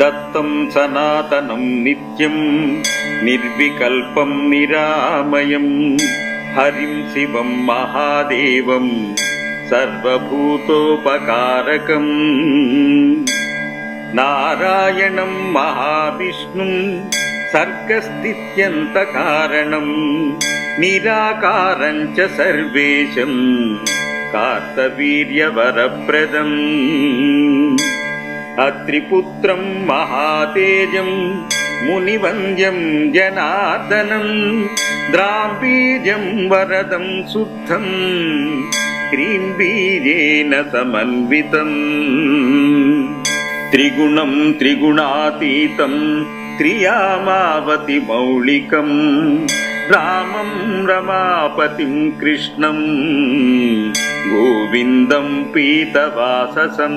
தத்தம் சனாதனம் நித்யம் நிர்விகல்பம் நிராமயம். ஹரிம் சிவம் மகாதேவம் சர்வபூதோபகாரகம். நாராயணம் மகாவிஷ்ணும் சர்க்கஸ்தித்யந்தகாரணம். நிராகாரஞ்ச சர்வேஷம் காத்தவீரியவரப்பிரதம் అత్రిపుత్రం మహాతేజం మునివంద్యం జనార్దనం ద్రాంబీజం వరదం శుద్ధం హ్రీం బీజేన సమన్వితం. త్రిగుణం త్రిగుణాతీతం త్రియామావతి మౌళికం రామం రమాపతిం కృష్ణం గోవిందం పీతవాససం.